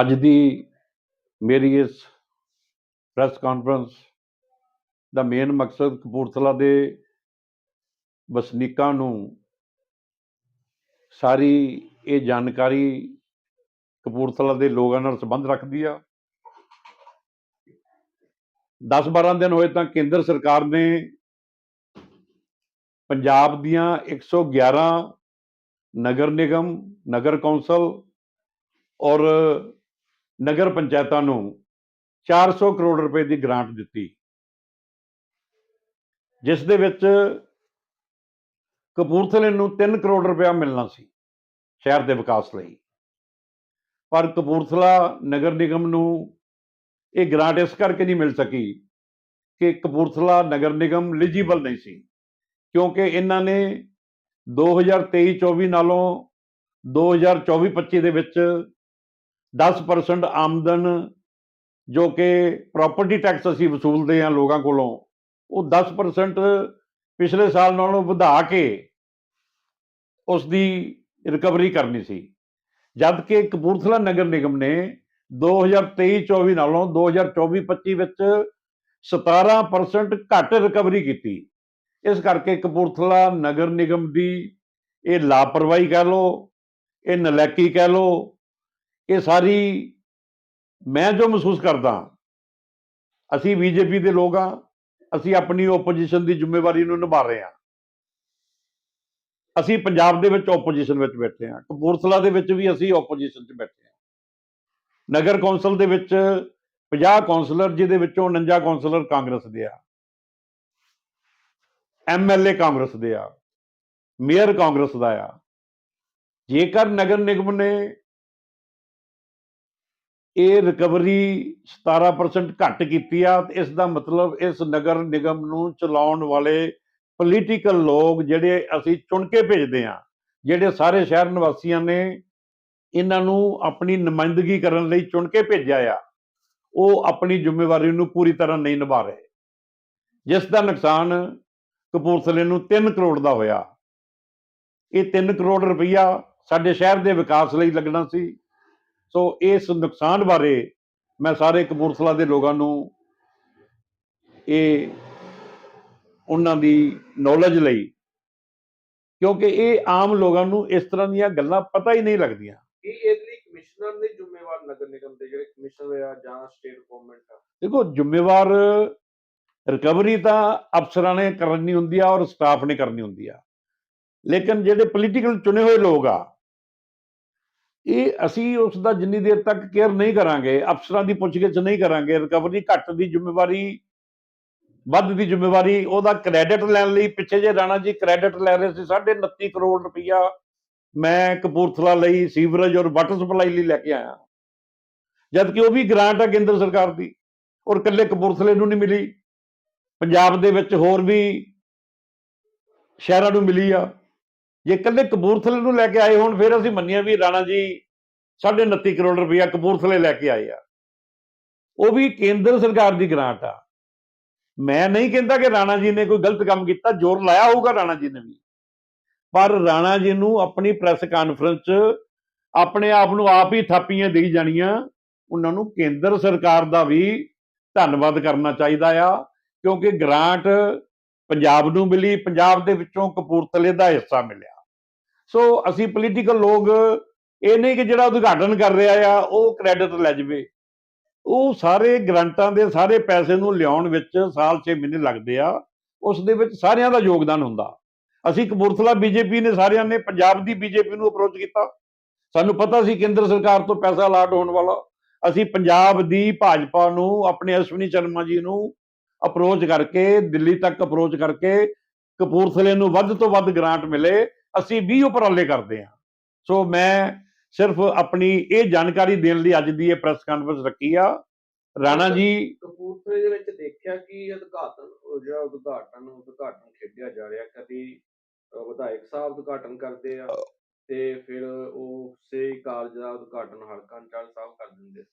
ਅੱਜ ਦੀ ਮੇਰੀ ਇਸ ਪ੍ਰੈਸ ਕਾਨਫਰੰਸ ਦਾ ਮੇਨ ਮਕਸਦ ਕਪੂਰਥਲਾ ਦੇ ਵਸਨੀਕਾਂ ਨੂੰ ਸਾਰੀ ਇਹ ਜਾਣਕਾਰੀ ਕਪੂਰਥਲਾ ਦੇ ਲੋਕਾਂ ਨਾਲ ਸੰਬੰਧ ਰੱਖਦੀ ਆ। 10-12 ਦਿਨ ਹੋਏ ਤਾਂ ਕੇਂਦਰ ਸਰਕਾਰ ਨੇ ਪੰਜਾਬ ਦੀਆਂ 111 ਨਗਰ ਨਿਗਮ, ਨਗਰ ਕੌਂਸਲ ਔਰ ਨਗਰ ਪੰਚਾਇਤਾਂ ਨੂੰ 400 ਕਰੋੜ ਰੁਪਏ ਦੀ ਗ੍ਰਾਂਟ ਦਿੱਤੀ। ਜਿਸ ਦੇ ਵਿੱਚ ਕਪੂਰਥਲੇ ਨੂੰ 3 ਕਰੋੜ ਰੁਪਇਆ ਮਿਲਣਾ ਸੀ ਸ਼ਹਿਰ ਦੇ ਵਿਕਾਸ ਲਈ। ਪਰ ਕਪੂਰਥਲਾ ਨਗਰ ਨਿਗਮ ਨੂੰ ਇਹ ਗ੍ਰਾਂਟ ਇਸ ਕਰਕੇ ਨਹੀਂ ਮਿਲ ਸਕੀ ਕਿ ਕਪੂਰਥਲਾ ਨਗਰ ਨਿਗਮ ਐਲੀਜੀਬਲ ਨਹੀਂ ਸੀ, ਕਿਉਂਕਿ ਇਹਨਾਂ ਨੇ 2023-24 ਨਾਲੋਂ 2024-25 ਦੇ ਵਿੱਚ 10% ਆਮਦਨ ਜੋ ਕਿ ਪ੍ਰਾਪਰਟੀ ਟੈਕਸ ਅਸੀਂ ਵਸੂਲਦੇ ਹਾਂ ਲੋਕਾਂ ਕੋਲੋਂ, ਉਹ 10% ਪਿਛਲੇ ਸਾਲ ਨਾਲੋਂ ਵਧਾ ਕੇ ਉਸ ਦੀ ਰਿਕਵਰੀ ਕਰਨੀ ਸੀ। ਜਦ ਕਿ ਕਪੂਰਥਲਾ ਨਗਰ ਨਿਗਮ ਨੇ 2023-24 ਨਾਲੋਂ 2024-25 ਵਿੱਚ 17% ਘੱਟ ਰਿਕਵਰੀ ਕੀਤੀ। ਇਸ ਕਰਕੇ ਕਪੂਰਥਲਾ ਨਗਰ ਨਿਗਮ ਦੀ ਇਹ ਲਾਪਰਵਾਹੀ ਕਹਿ ਲਓ, ਇਹ ਨਲੈਕੀ ਕਹਿ ਲਓ ਇਹ ਸਾਰੀ ਮੈਂ ਜੋ ਮਹਿਸੂਸ ਕਰਦਾ, ਅਸੀਂ ਬੀਜੇਪੀ ਦੇ ਲੋਕ ਆ ਅਸੀਂ ਆਪਣੀ ਓਪੋਜੀਸ਼ਨ ਦੀ ਜ਼ਿੰਮੇਵਾਰੀ ਨੂੰ ਨਿਭਾ ਰਹੇ ਹਾਂ। ਅਸੀਂ ਪੰਜਾਬ ਦੇ ਵਿੱਚ ਓਪੋਜੀਸ਼ਨ ਵਿੱਚ ਬੈਠੇ ਹਾਂ, ਕਪੂਰਥਲਾ ਦੇ ਵਿੱਚ ਵੀ ਅਸੀਂ ਓਪੋਜੀਸ਼ਨ 'ਚ ਬੈਠੇ ਹਾਂ। ਨਗਰ ਕੌਂਸਲ ਦੇ ਵਿੱਚ 50 ਕੌਂਸਲਰ, ਜਿਹਦੇ ਵਿੱਚੋਂ 49 ਕੌਂਸਲਰ ਕਾਂਗਰਸ ਦੇ ਆ। ਐਮਐਲਏ ਕਾਂਗਰਸ ਦੇ ਆ। ਮੇਅਰ ਕਾਂਗਰਸ ਦਾ ਆ। ਜੇਕਰ ਨਗਰ ਨਿਗਮ ਨੇ ਇਹ ਰਿਕਵਰੀ 17% ਘੱਟ ਕੀਤੀ ਆ ਤੇ ਇਸ ਦਾ ਮਤਲਬ ਇਸ ਨਗਰ ਨਿਗਮ ਨੂੰ ਚਲਾਉਣ ਵਾਲੇ ਪੋਲੀਟੀਕਲ ਲੋਕ ਜਿਹੜੇ ਅਸੀਂ ਚੁਣ ਕੇ ਭੇਜਦੇ ਆ ਜਿਹੜੇ ਸਾਰੇ ਸ਼ਹਿਰ ਨਿਵਾਸੀਆਂ ਨੇ ਇਹਨਾਂ ਨੂੰ ਆਪਣੀ ਨੁਮਾਇੰਦਗੀ ਕਰਨ ਲਈ ਚੁਣ ਕੇ ਭੇਜਿਆ ਆ, ਉਹ ਆਪਣੀ ਜ਼ਿੰਮੇਵਾਰੀ ਨੂੰ ਪੂਰੀ ਤਰ੍ਹਾਂ ਨਹੀਂ ਨਿਭਾ ਰਹੇ। ਜਿਸ ਦਾ ਨੁਕਸਾਨ ਕਪੂਰਥਲੇ ਨੂੰ 3 ਕਰੋੜ ਦਾ ਹੋਇਆ। ਇਹ 3 ਕਰੋੜ ਰੁਪਈਆ ਸਾਡੇ ਸ਼ਹਿਰ ਦੇ ਵਿਕਾਸ ਲਈ ਲੱਗਣਾ ਸੀ। ਸੋ ਇਸ ਨੁਕਸਾਨ ਬਾਰੇ ਮੈਂ ਸਾਰੇ ਕਪੂਰਥਲਾ ਦੇ ਲੋਕਾਂ ਨੂੰ ਇਹ ਉਹਨਾਂ ਦੀ ਨੌਲੇਜ ਲਈ ਕਿਉਂਕਿ ਇਹ ਆਮ ਲੋਕਾਂ ਨੂੰ ਇਸ ਤਰ੍ਹਾਂ ਦੀਆਂ ਗੱਲਾਂ ਪਤਾ ਹੀ ਨਹੀਂ ਲੱਗਦੀਆਂ। ਇਹ ਇਹਦੇ ਕਮਿਸ਼ਨਰ ਨੇ ਜ਼ਿੰਮੇਵਾਰ ਨਗਰ ਨਿਗਮ ਦੇ ਜਿਹੜੇ ਕਮਿਸ਼ਨਰ ਆ ਜਾਂ ਸਟੇਟ ਗਵਰਨਮੈਂਟ ਆ। ਦੇਖੋ ਜ਼ਿੰਮੇਵਾਰ ਰਿਕਵਰੀ ਤਾਂ ਅਫਸਰਾਂ ਨੇ ਕਰਨੀ ਹੁੰਦੀ ਆ ਔਰ ਸਟਾਫ ਨੇ ਕਰਨੀ ਹੁੰਦੀ ਆ। ਲੇਕਿਨ ਜਿਹੜੇ ਪੋਲੀਟੀਕਲ ਚੁਣੇ ਹੋਏ ਲੋਕ ਆ ਇਹ ਅਸੀਂ ਉਸ ਦਾ ਜਿੰਨੀ ਦੇਰ ਤੱਕ ਕੇਅਰ ਨਹੀਂ ਕਰਾਂਗੇ, ਅਫਸਰਾਂ ਦੀ ਪੁੱਛਗਿੱਛ ਨਹੀਂ ਕਰਾਂਗੇ, ਰਿਕਵਰੀ ਘੱਟ ਦੀ ਜ਼ਿੰਮੇਵਾਰੀ, ਵੱਧ ਦੀ ਜ਼ਿੰਮੇਵਾਰੀ, ਉਹਦਾ ਕ੍ਰੈਡਿਟ ਲੈਣ ਲਈ ਪਿੱਛੇ ਜੇ ਰਾਣਾ ਜੀ ਕ੍ਰੈਡਿਟ ਲੈ ਰਹੇ ਸੀ 29 ਕਰੋੜ ਰੁਪਈਆ ਮੈਂ ਕਪੂਰਥਲਾ ਲਈ ਸੀਵਰੇਜ ਔਰ ਵਾਟਰ ਸਪਲਾਈ ਲਈ ਲੈ ਕੇ ਆਇਆ। ਜਦ ਕਿ ਉਹ ਵੀ ਗ੍ਰਾਂਟ ਆ ਕੇਂਦਰ ਸਰਕਾਰ ਦੀ, ਔਰ ਇਕੱਲੇ ਕਪੂਰਥਲੇ ਨੂੰ ਨਹੀਂ ਮਿਲੀ, ਪੰਜਾਬ ਦੇ ਵਿੱਚ ਹੋਰ ਵੀ ਸ਼ਹਿਰਾਂ ਨੂੰ ਮਿਲੀ ਆ। ਜੇ ਇਕੱਲੇ ਕਪੂਰਥਲੇ ਨੂੰ ਲੈ ਕੇ ਆਏ ਹੋਣ, ਫਿਰ ਅਸੀਂ ਮੰਨਿਆ ਵੀ ਰਾਣਾ ਜੀ 29 ਕਰੋੜ ਰੁਪਇਆ ਕਪੂਰਥਲੇ ਲੈ ਕੇ ਆਏ ਆ। ਉਹ ਵੀ ਕੇਂਦਰ ਸਰਕਾਰ ਦੀ ਗ੍ਰਾਂਟ ਆ। ਮੈਂ ਨਹੀਂ ਕਹਿੰਦਾ ਕਿ ਰਾਣਾ ਜੀ ਨੇ ਕੋਈ ਗਲਤ ਕੰਮ ਕੀਤਾ, ਜ਼ੋਰ ਲਾਇਆ ਹੋਊਗਾ ਰਾਣਾ ਜੀ ਨੇ ਵੀ। ਪਰ ਰਾਣਾ ਜੀ ਨੂੰ ਆਪਣੀ ਪ੍ਰੈਸ ਕਾਨਫਰੰਸ 'ਚ ਆਪਣੇ ਆਪ ਨੂੰ ਆਪ ਹੀ ਥਾਪੀਆਂ ਦੇਈ ਜਾਣੀਆਂ, ਉਹਨਾਂ ਨੂੰ ਕੇਂਦਰ ਸਰਕਾਰ ਦਾ ਵੀ ਧੰਨਵਾਦ ਕਰਨਾ ਚਾਹੀਦਾ ਆ, ਕਿਉਂਕਿ ਗ੍ਰਾਂਟ ਪੰਜਾਬ ਨੂੰ ਮਿਲੀ, ਪੰਜਾਬ ਦੇ ਵਿੱਚੋਂ ਕਪੂਰਥਲੇ ਦਾ ਹਿੱਸਾ ਮਿਲਿਆ। ਸੋ ਅਸੀਂ ਪੋਲੀਟੀਕਲ ਲੋਕ, ਇਹ ਨਹੀਂ ਕਿ ਜਿਹੜਾ ਉਦਘਾਟਨ ਕਰ ਰਿਹਾ ਆ, ਉਹ ਕ੍ਰੈਡਿਟ ਲੈ ਜਵੇ। ਉਹ ਸਾਰੇ ਗ੍ਰਾਂਟਾਂ ਦੇ, ਸਾਰੇ ਪੈਸੇ ਨੂੰ ਲਿਆਉਣ ਵਿੱਚ ਸਾਲ 6 ਮਹੀਨੇ ਲੱਗਦੇ ਆ, ਉਸ ਦੇ ਵਿੱਚ ਸਾਰਿਆਂ ਦਾ ਯੋਗਦਾਨ ਹੁੰਦਾ। ਅਸੀਂ ਕਪੂਰਥਲਾ ਬੀਜੇਪੀ ਨੇ ਸਾਰਿਆਂ ਨੇ, ਪੰਜਾਬ ਦੀ ਬੀਜੇਪੀ ਨੂੰ ਅਪਰੋਚ ਕੀਤਾ। ਸਾਨੂੰ ਪਤਾ ਸੀ ਕੇਂਦਰ ਸਰਕਾਰ ਤੋਂ ਪੈਸਾ ਅਲਾਟ ਹੋਣ ਵਾਲਾ। ਅਸੀਂ ਪੰਜਾਬ ਦੀ ਭਾਜਪਾ ਨੂੰ, ਆਪਣੇ ਅਸ਼ਵਨੀ ਸ਼ਰਮਾ ਜੀ ਨੂੰ ਅਪਰੋਚ ਕਰਕੇ, ਦਿੱਲੀ ਤੱਕ ਅਪਰੋਚ ਕਰਕੇ ਕਪੂਰਥਲੇ ਨੂੰ ਵੱਧ ਤੋਂ ਵੱਧ ਗ੍ਰਾਂਟ ਮਿਲੇ। ਅਸੀਂ ਵੀ ਉਪਰਾਲੇ ਕਰਦੇ ਹਾਂ। ਸੋ ਮੈਂ ਸਿਰਫ ਆਪਣੀ ਇਹ ਜਾਣਕਾਰੀ ਦੇਣ ਲਈ ਅੱਜ ਦੀ ਇਹ ਪ੍ਰੈਸ ਕਾਨਫਰੰਸ ਰੱਖੀ ਆ। ਰਾਣਾ ਜੀ ਕਪੂਰਥਲੇ ਦੇ ਵਿੱਚ ਦੇਖਿਆ ਕਿ ਉਦਘਾਟਨ ਜਿਹੜਾ ਉਦਘਾਟਨ ਉਦਘਾਟਨ ਖੇਡਿਆ ਜਾ ਰਿਹਾ ਕਦੀ ਵਿਧਾਇਕ ਸਾਹਿਬ ਉਦਘਾਟਨ ਕਰਦੇ ਆ ਤੇ ਫਿਰ ਉਹ ਸੇ ਕਾਲਜ ਦਾ ਉਦਘਾਟਨ ਹਲਕਾ ਇੰਚਾਰਜ ਸਾਹਿਬ ਕਰ ਦਿੰਦੇ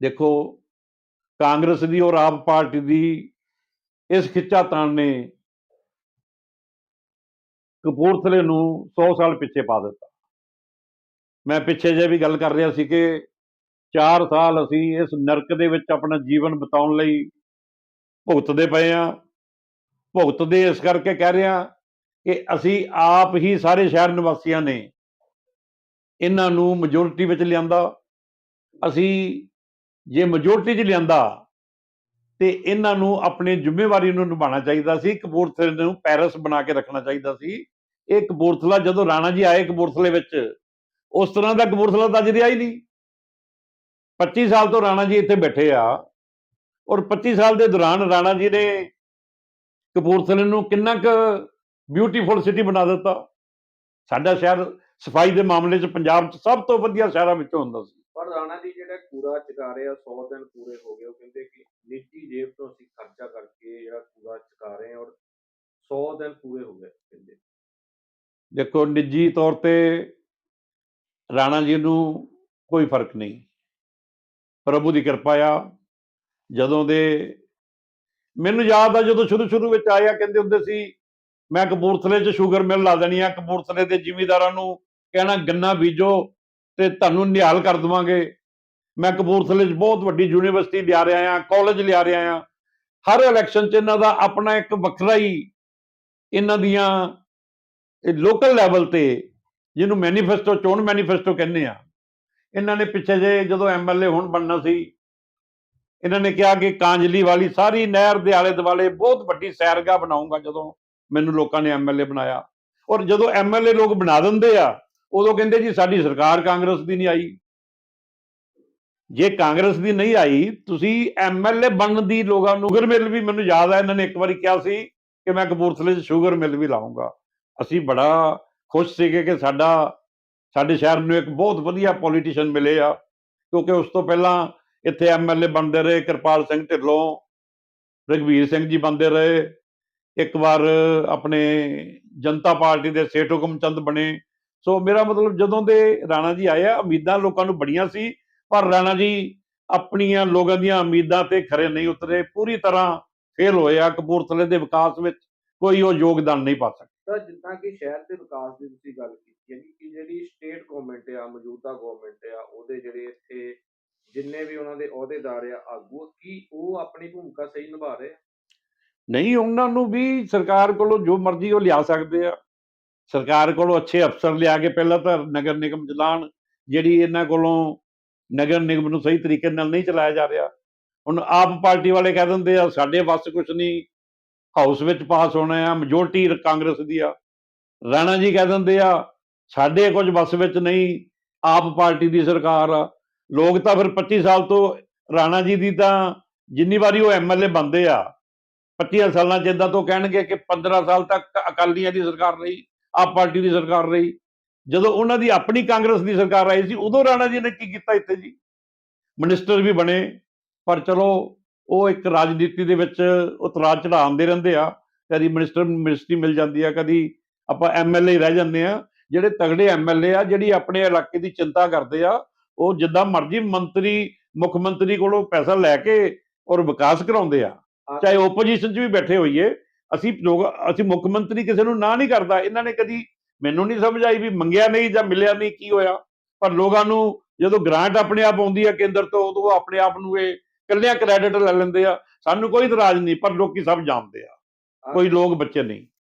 ਦੇਖੋ ਕਾਂਗਰਸ ਦੀ ਔਰ ਆਪ ਪਾਰਟੀ ਦੀ ਇਸ ਖਿੱਚਾਤਾਣ ਨੇ ਕਪੂਰਥਲੇ ਨੂੰ 100 ਸਾਲ ਪਿੱਛੇ ਪਾ ਦਿੱਤਾ। ਮੈਂ ਪਿੱਛੇ ਜੇ ਵੀ ਗੱਲ ਕਰ ਰਿਹਾ ਸੀ ਕਿ 4 ਸਾਲ ਅਸੀਂ ਇਸ ਨਰਕ ਦੇ ਵਿੱਚ ਆਪਣਾ ਜੀਵਨ ਬਿਤਾਉਣ ਲਈ ਭੁਗਤਦੇ ਪਏ ਆ ਭੁਗਤਦੇ ਇਸ ਕਰਕੇ ਕਹਿ ਰਿਹਾ ਕਿ ਅਸੀਂ ਆਪ ਹੀ ਸਾਰੇ ਸ਼ਹਿਰ ਨਿਵਾਸੀਆਂ ਨੇ ਇਹਨਾਂ ਨੂੰ ਮੈਜੋਰਿਟੀ ਵਿੱਚ ਲਿਆਂਦਾ। ਅਸੀਂ ਜੇ ਮੈਜੋਰਿਟੀ 'ਚ ਲਿਆਂਦਾ ਤੇ ਇਹਨਾਂ ਨੂੰ ਆਪਣੀ ਜ਼ਿੰਮੇਵਾਰੀ ਨੂੰ ਨਿਭਾਉਣਾ ਚਾਹੀਦਾ ਸੀ, ਕਪੂਰਥਲੇ ਨੂੰ ਪੈਰਿਸ ਬਣਾ ਕੇ ਰੱਖਣਾ ਚਾਹੀਦਾ ਸੀ। ਇਹ ਕਪੂਰਥਲਾ ਜਦੋਂ ਰਾਣਾ ਜੀ ਆਏ ਕਪੂਰਥਲੇ ਵਿੱਚ, ਉਸ ਤਰ੍ਹਾਂ ਦਾ ਕਪੂਰਥਲਾ ਤਾਂ ਅੱਜ ਹੀ ਨਹੀਂ। 25 ਸਾਲ ਤੋਂ ਰਾਣਾ ਜੀ ਇੱਥੇ ਬੈਠੇ ਆ ਔਰ 25 ਸਾਲ ਦੇ ਦੌਰਾਨ ਰਾਣਾ ਜੀ ਨੇ ਕਪੂਰਥਲੇ ਨੂੰ ਕਿੰਨਾ ਕੁ ਬਿਊਟੀਫੁਲ ਸਿਟੀ ਬਣਾ ਦਿੱਤਾ। ਸਾਡਾ ਸ਼ਹਿਰ ਸਫ਼ਾਈ ਦੇ ਮਾਮਲੇ 'ਚ ਪੰਜਾਬ 'ਚ ਸਭ ਤੋਂ ਵਧੀਆ ਸ਼ਹਿਰਾਂ ਵਿੱਚੋਂ ਹੁੰਦਾ ਸੀ। ਪਰ ਰਾਣਾ ਜੀ ਜਿਹੜਾ ਕੂੜਾ ਚੁਕਾ ਰਹੇ ਆ 100 ਦਿਨ ਪੂਰੇ ਹੋ ਗਏ, ਉਹ ਕਹਿੰਦੇ ਕਿ ਨਿੱਜੀ ਜੇਬ ਤੋਂ ਅਸੀਂ ਖਰਚਾ ਕਰਕੇ ਜਿਹੜਾ ਕੂੜਾ ਚੁਕਾ ਰਹੇ ਆ ਔਰ 100 ਦਿਨ ਪੂਰੇ ਹੋ ਗਏ ਕਹਿੰਦੇ। ਦੇਖੋ, ਨਿੱਜੀ ਤੌਰ ਤੇ ਰਾਣਾ ਜੀ ਨੂੰ ਕੋਈ ਫ਼ਰਕ ਨਹੀਂ। ਪ੍ਰਭੂ ਦੀ ਕਿਰਪਾ ਆ। ਜਦੋਂ ਦੇ ਮੈਨੂੰ ਯਾਦ ਆ, ਜਦੋਂ ਸ਼ੁਰੂ ਸ਼ੁਰੂ ਵਿੱਚ ਆਇਆ ਕਹਿੰਦੇ ਹੁੰਦੇ ਸੀ, ਮੈਂ ਕਪੂਰਥਲੇ 'ਚ ਸ਼ੂਗਰ ਮਿਲ ਲਾ ਦੇਣੀ ਆ, ਕਪੂਰਥਲੇ ਦੇ ਜ਼ਿਮੀਂਦਾਰਾਂ ਨੂੰ ਕਹਿਣਾ, ਗੰਨਾ ਬੀਜੋ ਤੇ ਤੁਹਾਨੂੰ ਨਿਹਾਲ ਕਰ ਦਵਾਂਗੇ। ਮੈਂ ਕਪੂਰਥਲੇ 'ਚ ਬਹੁਤ ਵੱਡੀ ਯੂਨੀਵਰਸਿਟੀ ਲਿਆ ਰਿਹਾ ਆ, ਕਾਲਜ ਲਿਆ ਰਿਹਾ ਆ। ਹਰ ਇਲੈਕਸ਼ਨ 'ਚ ਇਹਨਾਂ ਦਾ ਆਪਣਾ ਇੱਕ ਵੱਖਰਾ ਹੀ ਇਹਨਾਂ ਦੀਆਂ ਇਹ ਲੋਕਲ ਲੈਵਲ ਤੇ ਜਿਹਨੂੰ ਮੈਨੀਫੈਸਟੋ ਚੋਣ ਮੈਨੀਫੈਸਟੋ ਕਹਿੰਦੇ ਆ, ਇਹਨਾਂ ਨੇ ਪਿੱਛੇ ਜੇ ਜਦੋਂ ਐਮਐਲਏ ਹੁਣ ਬਣਨਾ ਸੀ, ਇਹਨਾਂ ਨੇ ਕਿਹਾ ਕਿ ਕਾਂਜਲੀ ਵਾਲੀ ਸਾਰੀ ਨਹਿਰ ਦੇ ਆਲੇ ਦੁਆਲੇ ਬਹੁਤ ਵੱਡੀ ਸੈਰਗਾਹ ਬਣਾਉਂਗਾ ਜਦੋਂ ਮੈਨੂੰ ਲੋਕਾਂ ਨੇ ਐਮਐਲਏ ਬਣਾਇਆ। ਔਰ ਜਦੋਂ ਐਮਐਲਏ ਲੋਕ ਬਣਾ ਦਿੰਦੇ ਆ, ਉਦੋਂ ਕਹਿੰਦੇ ਜੀ ਸਾਡੀ ਸਰਕਾਰ ਕਾਂਗਰਸ ਦੀ ਨਹੀਂ ਆਈ। ਜੇ ਕਾਂਗਰਸ ਦੀ ਨਹੀਂ ਆਈ, ਤੁਸੀਂ ਐਮਐਲਏ ਬਣਨ ਦੀ ਲੋਕਾਂ ਨੂੰ ਸ਼ੂਗਰ ਮਿਲ ਵੀ ਮੈਨੂੰ ਯਾਦ ਆ, ਇਹਨਾਂ ਨੇ ਇੱਕ ਵਾਰੀ ਕਿਹਾ ਸੀ ਕਿ ਮੈਂ ਕਪੂਰਥਲੇ 'ਚ ਸ਼ੂਗਰ ਮਿਲ ਵੀ ਲਾਉਂਗਾ। ਅਸੀਂ ਬੜਾ ਖੁਸ਼ ਸੀਗੇ ਕਿ ਸਾਡਾ, ਸਾਡੇ ਸ਼ਹਿਰ ਨੂੰ ਇੱਕ ਬਹੁਤ ਵਧੀਆ ਪੋਲੀਟੀਸ਼ੀਅਨ ਮਿਲੇ ਆ। ਕਿਉਂਕਿ ਉਸ ਤੋਂ ਪਹਿਲਾਂ ਇੱਥੇ ਐਮਐਲਏ ਬਣਦੇ ਰਹੇ, ਕਿਰਪਾਲ ਸਿੰਘ ਢਿੱਲੋਂ, ਰਘਵੀਰ ਸਿੰਘ ਜੀ ਬਣਦੇ ਰਹੇ। ਇੱਕ ਵਾਰ ਆਪਣੇ ਜਨਤਾ ਪਾਰਟੀ ਦੇ ਸੇਠ ਹੁਕਮ ਚੰਦ ਬਣੇ। ਸੋ ਮੇਰਾ ਮਤਲਬ ਜਦੋਂ ਦੇ ਰਾਣਾ ਜੀ ਆਏ ਆ, ਉਮੀਦਾਂ ਲੋਕਾਂ ਨੂੰ ਬੜੀਆਂ ਸੀ, ਪਰ ਰਾਣਾ ਜੀ ਆਪਣੀਆਂ ਲੋਕਾਂ ਦੀਆਂ ਉਮੀਦਾਂ ਤੇ ਖਰੇ ਨਹੀਂ ਉਤਰੇ। ਪੂਰੀ ਤਰ੍ਹਾਂ ਫੇਲ ਹੋਏ ਆ ਕਪੂਰਥਲੇ ਦੇ ਵਿਕਾਸ ਵਿੱਚ। ਕੋਈ ਉਹ ਯੋਗਦਾਨ ਨਹੀਂ ਪਾ ਸਕੇ ਤਾਂ ਜਿੱਦਾਂ ਕਿ ਸ਼ਹਿਰ ਦੇ ਵਿਕਾਸ ਦੀ ਤੁਸੀਂ ਗੱਲ ਕੀਤੀ ਹੈ ਕਿ ਜਿਹੜੀ ਸਟੇਟ ਗਵਰਨਮੈਂਟ ਆ, ਮੌਜੂਦਾ ਗਵਰਨਮੈਂਟ ਆ, ਉਹਦੇ ਜਿਹੜੇ ਇੱਥੇ ਜਿੰਨੇ ਵੀ ਉਹਨਾਂ ਦੇ ਅਹੁਦੇਦਾਰ ਆ, ਆਗੂ, ਕੀ ਉਹ ਆਪਣੀ ਭੂਮਿਕਾ ਸਹੀ ਨਿਭਾ ਰਹੇ ਆ? ਨਹੀਂ, ਉਹਨਾਂ ਨੂੰ ਵੀ ਸਰਕਾਰ ਕੋਲੋਂ ਜੋ ਮਰਜ਼ੀ ਉਹ ਲਿਆ ਸਕਦੇ ਆ ਸਰਕਾਰ ਕੋਲੋਂ ਅੱਛੇ ਅਫਸਰ ਲਿਆ ਕੇ ਪਹਿਲਾਂ ਤਾਂ ਨਗਰ ਨਿਗਮ ਚਲਾਉਣ, ਜਿਹੜੀ ਇਹਨਾਂ ਕੋਲੋਂ ਨਗਰ ਨਿਗਮ ਨੂੰ ਸਹੀ ਤਰੀਕੇ ਨਾਲ ਨਹੀਂ ਚਲਾਇਆ ਜਾ ਰਿਹਾ ਹੁਣ ਆਪ ਪਾਰਟੀ ਵਾਲੇ ਕਹਿ ਦਿੰਦੇ ਆ, ਸਾਡੇ ਵੱਸ ਕੁਝ ਨਹੀਂ ਹਾਊਸ ਵਿੱਚ ਪਾਸ ਹੋਣਾ ਆ ਮੈਜੋਰਟੀ ਕਾਂਗਰਸ ਦੀ ਆ। ਰਾਣਾ ਜੀ ਕਹਿ ਦਿੰਦੇ ਆ, ਸਾਡੇ ਕੁਝ ਵੱਸ ਵਿੱਚ ਨਹੀਂ, ਆਪ ਪਾਰਟੀ ਦੀ ਸਰਕਾਰ ਆ। ਲੋਕ ਤਾਂ ਫਿਰ 25 ਸਾਲ ਤੋਂ ਰਾਣਾ ਜੀ ਦੀ ਤਾਂ ਜਿੰਨੀ ਵਾਰੀ ਉਹ ਐਮਐਲਏ ਬੰਦੇ ਆ 25 ਸਾਲਾਂ ਚ ਇਦਾਂ ਤੋਂ ਕਹਿਣਗੇ ਕਿ 15 ਸਾਲ ਤੱਕ ਅਕਾਲੀਆਂ ਦੀ ਸਰਕਾਰ ਰਹੀ, ਆਪ ਪਾਰਟੀ ਦੀ ਸਰਕਾਰ ਰਹੀ। ਜਦੋਂ ਉਹਨਾਂ ਦੀ ਆਪਣੀ ਕਾਂਗਰਸ ਦੀ ਸਰਕਾਰ ਆਈ ਸੀ, ਉਦੋਂ ਰਾਣਾ ਜੀ ਨੇ ਕੀ ਕੀਤਾ ਇੱਥੇ ਜੀ? ਮਿਨਿਸਟਰ ਵੀ ਬਣੇ, ਪਰ ਚਲੋ ਉਹ ਇੱਕ ਰਾਜਨੀਤੀ ਦੇ ਵਿੱਚ ਉਤਰਾਅ ਚੜਾਉਂਦੇ ਰਹਿੰਦੇ ਆ ਕਦੀ ਮਿਨਿਸਟਰ ਮਿਨਿਸਟਰੀ ਮਿਲ ਜਾਂਦੀ ਆ ਕਦੀ ਆਪਾਂ ਐਮਐਲਏ ਰਹਿ ਜਾਂਦੇ ਆ ਜਿਹੜੇ ਤਗੜੇ ਐਮਐਲਏ ਆ ਜਿਹੜੀ ਆਪਣੇ ਇਲਾਕੇ ਦੀ ਚਿੰਤਾ ਕਰਦੇ ਆ ਉਹ ਜਿੱਦਾਂ ਮਰਜ਼ੀ ਮੰਤਰੀ ਮੁੱਖ ਮੰਤਰੀ ਕੋਲੋਂ ਪੈਸਾ ਲੈ ਕੇ ਔਰ ਵਿਕਾਸ ਕਰਾਉਂਦੇ ਆ ਚਾਹੇ ਓਪੋਜੀਸ਼ਨ 'ਚ ਵੀ ਬੈਠੇ ਹੋਈਏ ਅਸੀਂ ਲੋਕ ਅਸੀਂ ਮੁੱਖ ਮੰਤਰੀ ਕਿਸੇ ਨੂੰ ਨਾ ਨਹੀਂ ਕਰਦਾ ਇਹਨਾਂ ਨੇ ਕਦੀ ਮੈਨੂੰ ਨਹੀਂ ਸਮਝ ਆਈ ਵੀ ਮੰਗਿਆ ਨਹੀਂ ਜਾਂ ਮਿਲਿਆ ਨਹੀਂ ਕੀ ਹੋਇਆ ਪਰ ਲੋਕਾਂ ਨੂੰ ਜਦੋਂ ਗ੍ਰਾਂਟ ਆਪਣੇ ਆਪ ਆਉਂਦੀ ਆ ਕੇਂਦਰ ਤੋਂ ਉਦੋਂ ਉਹ ਆਪਣੇ ਆਪ ਨੂੰ ਇਹ ਇਕੱਲਿਆਂ ਕ੍ਰੈਡਿਟ ਲੈ ਲੈਂਦੇ ਆ। ਸਾਨੂੰ ਕੋਈ ਇਤਰਾਜ਼ ਨਹੀਂ ਪਰ ਲੋਕੀ ਸਭ ਜਾਣਦੇ ਆ। ਕੋਈ ਲੋਕ ਬੱਚੇ ਨਹੀਂ।